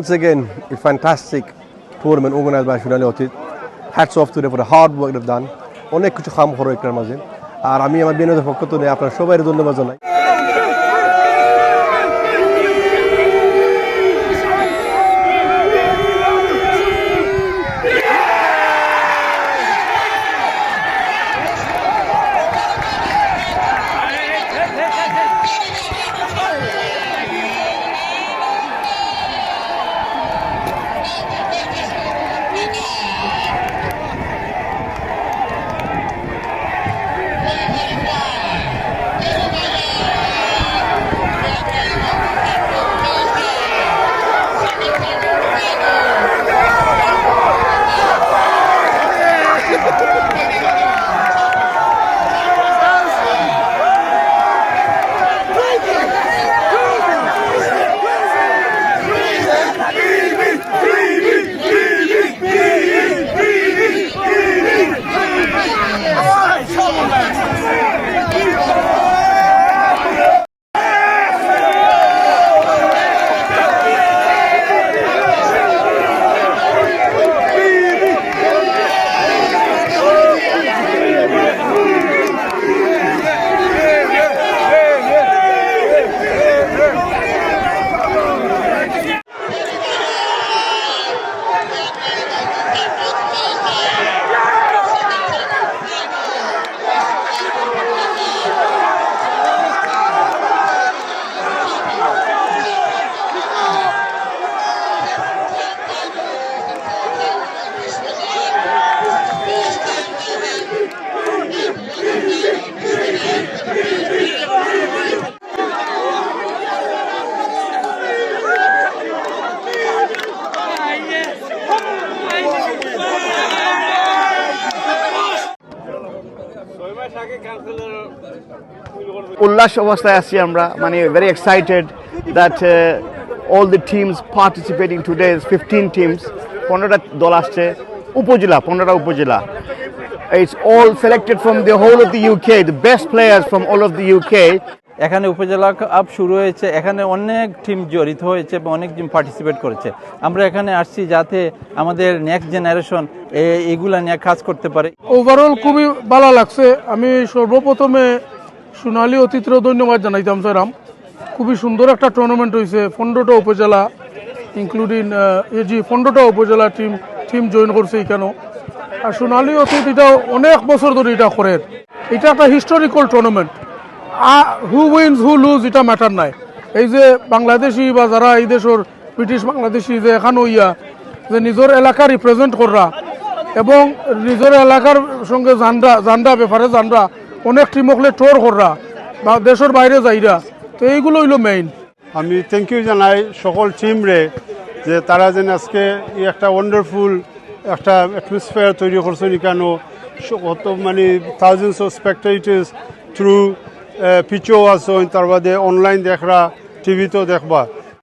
Once again, a fantastic tournament organized by. Hats off to them for the hard work they've done. অনেক কিছু খাম একটার মাঝে আর আমি আমার বিনোদের পক্ষ থেকে আপনার সবাই ধন্যবাদ জানাই উল্লাস অবস্থায় আছি আমরা মানে very excited that all the teams participating today fifteen teams পনেরোটা দল আসছে, উপজেলা, পনেরোটা উপজেলা। It's all selected from the whole of the UK the best players from all of the UK এখানে উপজেলা কাপ শুরু হয়েছে, এখানে অনেক টিম জড়িত হয়েছে এবং অনেক টিম পার্টিসিপেট করেছে। আমরা এখানে আসছি যাতে আমাদের নেক্সট জেনারেশন এগুলা নিয়ে কাজ করতে পারে। ওভারঅল খুবই ভালো লাগছে। আমি সর্বপ্রথমে সোনালী অতীতের ধন্যবাদ জানাইতাম স্যারাম খুবই সুন্দর একটা টুর্নামেন্ট হয়েছে, পনেরোটা উপজেলা ইনক্লুডিং যে পনেরোটা উপজেলা টিম টিম জয়েন করছে এখানে আর সোনালি অতীত এটা অনেক বছর ধরে এটা করে। এটা একটা historical tournament who wins who lose এটা ম্যাটার নাই। এই যে বাংলাদেশি বা যারা এই দেশের ব্রিটিশ বাংলাদেশি যে এখানে ইয়া, যে নিজের এলাকা রিপ্রেজেন্ট করা এবং নিজের এলাকার সঙ্গে জান্ডা জান্ডা ব্যাপারে জান্ডা অনেক টিমকলে টোর করা বা দেশের বাইরে যাইরা তো এইগুলো হইল মেইন আমি থ্যাংক ইউ জানাই সকল টিম রে যে তারা যেন আজকে একটা ওয়ান্ডারফুল একটা অ্যাটমসফিয়ার তৈরি করছে কেন কত মানে থাউজেন্ডস অফ স্পেক্টেটার্স থ্রু পিচও আছে তার অনলাইন দেখরা টিভিতেও দেখবা।